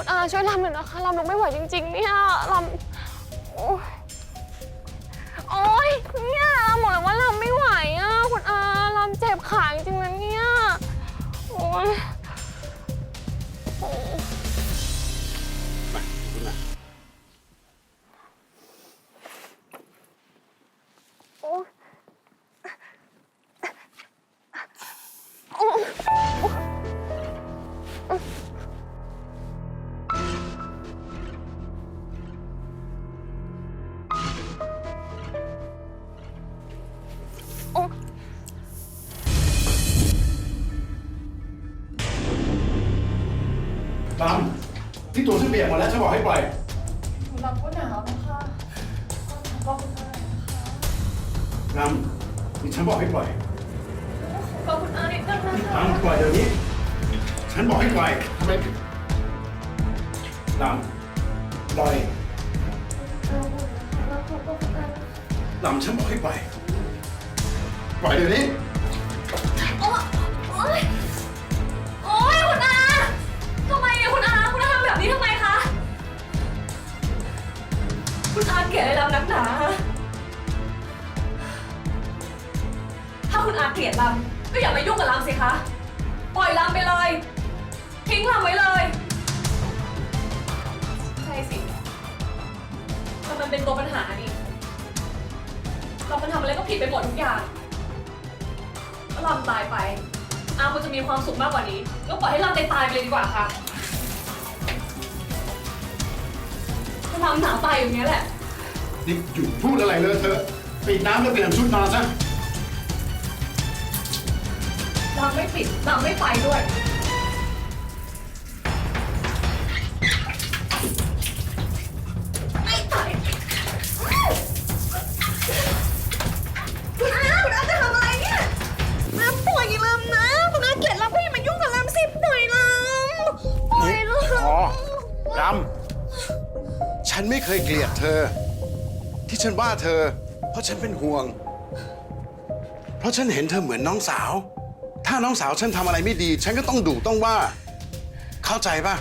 คุณอาช่วยลำหน่อยนะคะลำลุกไม่ไหวจริงๆเนี่ยลำโอ๊ยโอ๊ยเนี่ยลำบอกเลยว่าลำไม่ไหวอะคุณอาลำเจ็บขาจริงๆนะเนี่ยโอ๊ยโอ๊ย ลำที่ตัวฉันเปียกหมดแล้วฉันบอกให้ปล่อย หนูรับก็หนาวนะคะก็คุณอาลำนี่ฉันบอกให้ปล่อยก็คุณอานิดนึงนะคะลำปล่อยเดี๋ยวนี้ ฉันบอกให้ปล่อยทำไมลำปล่อยลำฉันบอกให้ปล่อย ปล่อยเดี๋ยวนี้ คุณอาเกลียดอะไรลำนักหนา ถ้าคุณอาเกลียดลำก็อย่ามายุ่งกับลำสิคะ ปล่อยลำไปเลย ทิ้งลำไว้เลยใช่สิแต่มันเป็นตัวปัญหานี่เรามันทำอะไรก็ผิดไปหมดทุกอย่างถ้าลำตายไป อาคุณจะมีความสุขมากกว่านี้ ก็ปล่อยให้ลำตายตายไปเลยดีกว่าค่ะถ้าลำหนาวตายอย่างนี้ยแหละ นี่หยุดพูดอะไรเลยเธอะปิดน้ำแล้วเปลี่ยนชุดนอนซะลำไม่ปิดลำไม่ไปด้วย ไม่ไปคุณอาคุณอาจะทำอะไรเนี่ยน้ำปล่อยลำนะคุณอาเกลียดลำก็อย่ามายุ่งกับลำสิปล่อยลำปล่อยลำพอลำ ฉันไม่เคยเกลียดเธอ ที่ฉันว่าเธอ เพราะฉันเป็นห่วง เพราะฉันเห็นเธอเหมือนน้องสาว ถ้าน้องสาวฉันทำอะไรไม่ดี ฉันก็ต้องดุต้องว่า เข้าใจป่ะ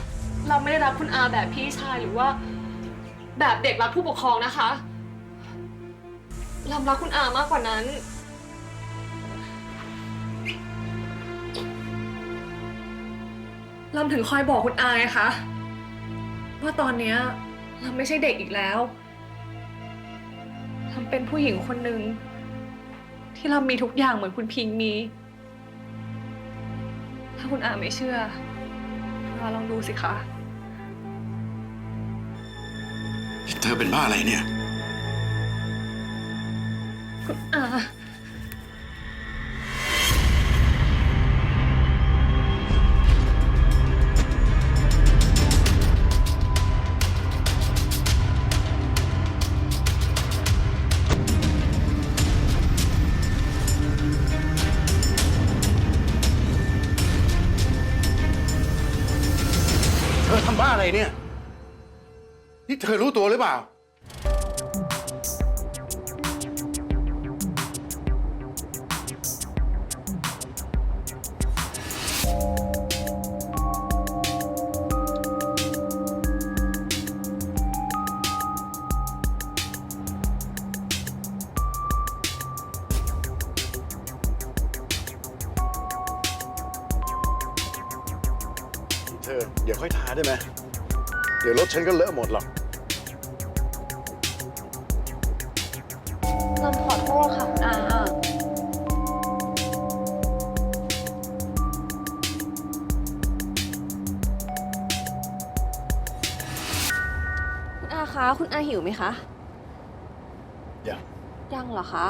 เราไม่ได้รักคุณอาแบบพี่ชายหรือว่า แบบเด็กรักผู้ปกครองนะคะลำรักคุณอามากกว่านั้น ลำถึงคอยบอกคุณอาไงคะ ว่าตอนเนี้ยลำไม่ใช่เด็กอีกแล้ว ลำเป็นผู้หญิงคนหนึ่งที่ลำมีทุกอย่างเหมือนคุณพิงมี ถ้าคุณอาไม่เชื่อคุณอาลองดูสิคะเธอเป็นบ้าอะไรเนี่ย คุณอา อะไรเนี่ย นี่เธอรู้ตัวหรือเปล่า เธอ เดี๋ยวค่อยทาได้ไหม เดี๋ยวรถฉันก็เลอะหมดหรอก ลำขอโทษค่ะคุณอาคุณอาคะ คุณอาหิวไหมคะ อย่างยังเหรอคะ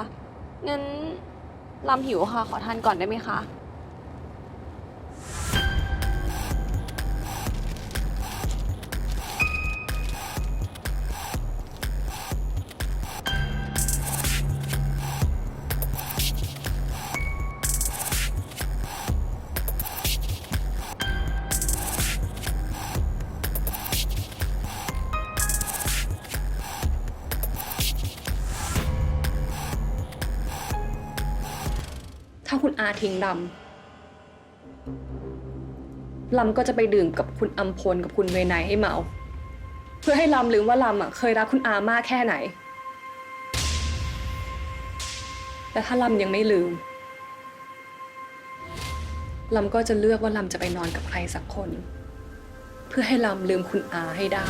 งั้นลำหิวค่ะ ขอทานก่อนได้ไหมคะาคุณอาทิ้งดำลำก็จะไปดื่มกับคุณอัมพลกับคุณเวไนให้เมา เพื่อให้ลำลืมว่าลำอะเคยรักคุณอามากแค่ไหน แต่ถ้าลำยังไม่ลืมลำก็จะเลือกว่าลำจะไปนอนกับใครสักคน เพื่อให้ลำลืมคุณอาให้ได้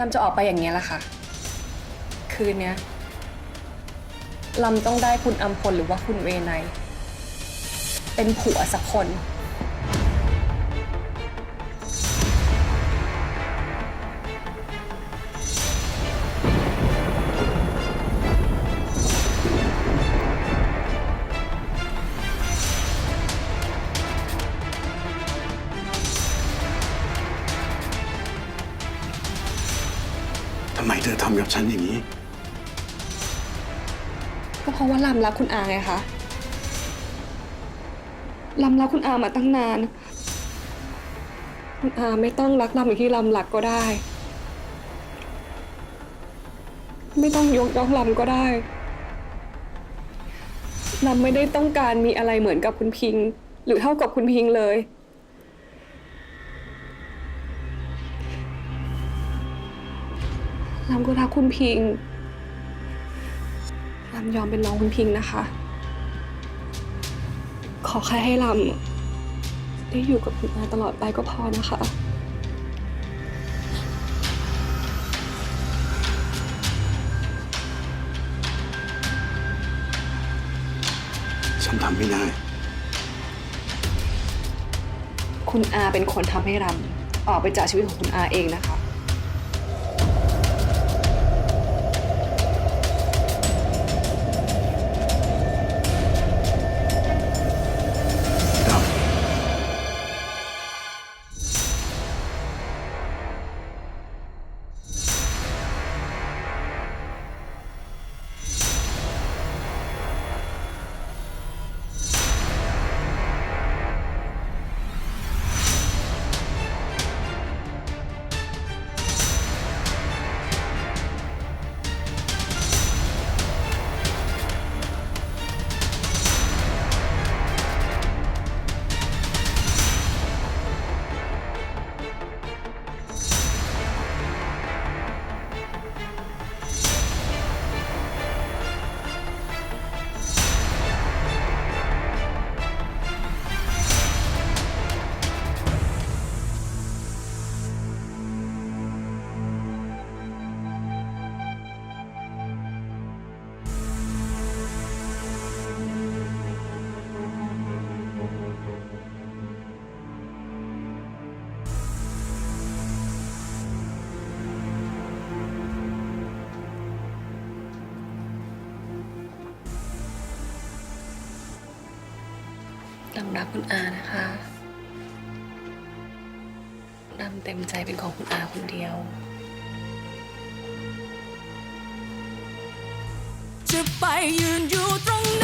ลำจะออกไปอย่างนี้ยแหละค่ะ คืนเนี้ยลำต้องได้คุณอัมพลหรือว่าคุณเวไนเป็นผัวสักคน มเธอทำกับฉันอย่างนี้ ก็เพราะว่าลำรักคุณอาไงคะลำรักคุณอามาตั้งนาน คุณอาไม่ต้องรักลำอย่างที่ลำรักก็ได้ ไม่ต้องยกย่องลำก็ได้ลำไม่ได้ต้องการมีอะไรเหมือนกับคุณพิง หรือเท่ากับคุณพิงเลย ลำก็รักคุณพิงลำยอมเป็นน้องคุณพิงนะคะ ขอแค่ให้ลำได้อยู่กับคุณอาตลอดไปก็พอนะคะฉันทำไม่ได้ คุณอาเป็นคนทำให้ลำออกไปจากชีวิตของคุณอาเองนะคะ ลำรักคุณอานะคะลำเต็มใจเป็นของคุณอาคนเดียว จะไปยืนอยู่ตรง